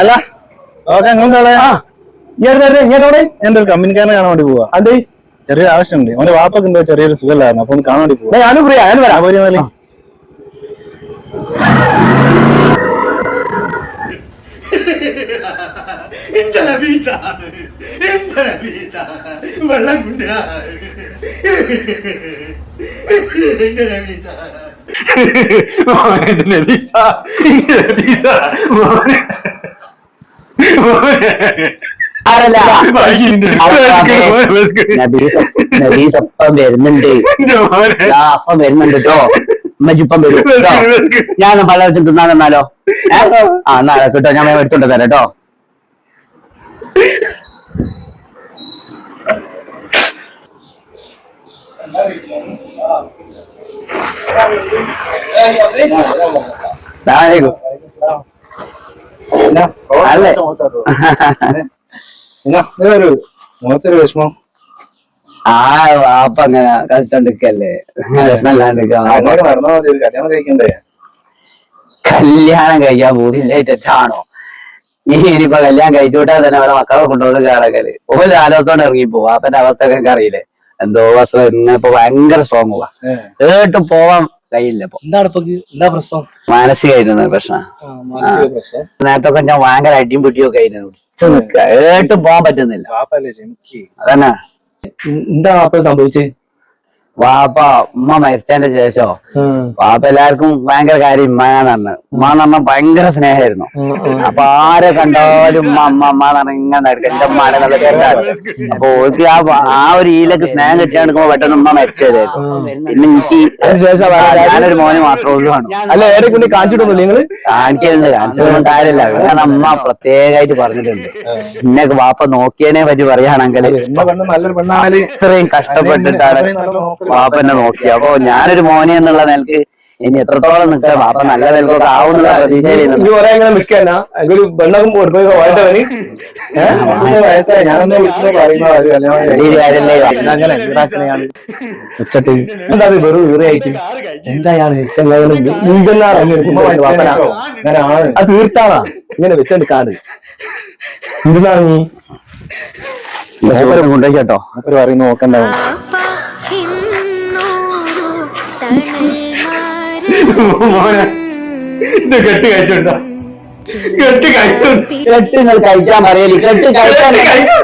അല്ല. ഓക്കെ ഇങ്ങോട്ട് ഇങ്ങോട്ടോടെ എന്റെ ഒരു കമ്പനിക്കാരനെ കാണാൻ വേണ്ടി പോവാ. അതെ ചെറിയൊരു ആവശ്യമുണ്ട്. അവന്റെ വാപ്പൊക്കെ എന്തോ ചെറിയൊരു സുഖമില്ലായിരുന്നു. അപ്പൊ ഒന്ന് കാണാൻ വേണ്ടി പോവാ. ഞാനും ഫ്രീ ഞാൻ വരാം. പോരി മതി എന്റെ നബീസ എന്റെ നബീസ വെള്ളം കൊണ്ട് എന്റെ നബീസ. മോനെ നബീസ. നബീസ മോനെ മോനെ. നബീസ് അപ്പം വരുന്നുണ്ട്. അപ്പം വരുന്നുണ്ട് കേട്ടോ ഉമ്മജിപ്പം വരും. ഞാൻ പല വെച്ച് തിന്നാൻ തന്നാലോ ആ എന്നാ കേട്ടോ ഞാൻ എടുത്തോണ്ട് തരാം കേട്ടോ അസ്സലാമലൈക്കും. അല്ലേ? പിന്നെ, ഇതൊരു മുഖത്തൊരു വിഷമം. ആ വാപ്പ അങ്ങനെ കളിച്ചോണ്ടിരിക്കല്ലേ? ഒരു കല്യാണം കഴിക്കണ്ടേ? കല്യാണം കഴിക്കാൻ പോയില്ലായിട്ടാണോ ഈ ഇനിയിപ്പോ കല്യാണം കഴിച്ചുവിട്ടാ തന്നെ അവരെ മക്കളെ കൊണ്ടുപോകുന്ന കാണക്കൽ ഒരു ആലോചത്തോടെ ഇറങ്ങി പോവാ. അപ്പന്റെ അവസ്ഥ ഒക്കെ അറിയില്ലേ എന്തോ ഇപ്പൊ ഭയങ്കര സ്ട്രോങ് പോവാ കേട്ട് പോവാൻ കഴിയില്ല എന്താണ് ഇപ്പൊ എന്താ പ്രശ്നം? മാനസികമായിരുന്നു പ്രശ്നം. മാനസിക പ്രശ്നം. നേരത്തൊക്കെ ഞാൻ ഭയങ്കര അടിയും പൊട്ടിയൊക്കെ ഒക്കെ ആയിരുന്നു. കേട്ട് പോവാൻ പറ്റുന്നില്ല. അതന്നെ. എന്താ അപ്പൊ സംഭവിച്ചത് വാപ്പ ഉമ്മ മരിച്ചതിന്റെ ശേഷം? വാപ്പ എല്ലാവർക്കും ഭയങ്കര കാര്യം ഉമ്മയാന്ന് ഉമ്മ എന്ന് ഭയങ്കര സ്നേഹമായിരുന്നു. അപ്പൊ ആരെ കണ്ടാലും ഉമ്മ അമ്മ അമ്മ എന്ന് പറഞ്ഞ ഇങ്ങനെ നടക്കും എന്റെ ഉമ്മാനെ നല്ല കേട്ടാണ് അപ്പൊ ഓർക്ക് ആ ആ ഒരു ഈലക്ക് സ്നേഹം കിട്ടിയാൽ എടുക്കുമ്പോ പെട്ടെന്ന് ഉമ്മ മരിച്ചതായിരുന്നു പിന്നെ എനിക്ക് ഞാനൊരു മോനെ മാത്രമേ ഉള്ളൂ ആണ്. അല്ല ഏറെ കൊണ്ട് കാണിച്ചിട്ടൊന്നുമില്ല നിങ്ങൾ? കാണിക്കുന്നുണ്ട് കാണിച്ചതൊന്നും കാര്യമില്ല. കാരണം അമ്മ പ്രത്യേകമായിട്ട് പറഞ്ഞിട്ടുണ്ട്. പിന്നെ വാപ്പ നോക്കിയതിനെ പറ്റി പറയുകയാണെങ്കിൽ ഇത്രയും കഷ്ടപ്പെട്ടിട്ടാണ് വാപ്പനെ നോക്കി. അപ്പൊ ഞാനൊരു മോനെ എന്നുള്ള നിലയ്ക്ക് ഇനി എത്രത്തോളം നിൽക്കാൻ പാപ്പ നല്ല നിലക്കൊക്കെ ആവുന്നുള്ള പ്രതീക്ഷയിൽ തീർത്താണാ ഇങ്ങനെ വെച്ചോണ്ട് കാട്. എന്തിനാണ് നീ? കൊണ്ടുപോയി കേട്ടോ. അവർ പറയുന്നു നോക്കണ്ടാവും മോനെ ഇത് കെട്ട് കഴിച്ചുണ്ടോ. കെട്ട് കഴിച്ചോ കെട്ട് നിങ്ങൾ കഴിക്കാൻ പറയൽ കെട്ട് കഴിക്കാൻ കഴിച്ചു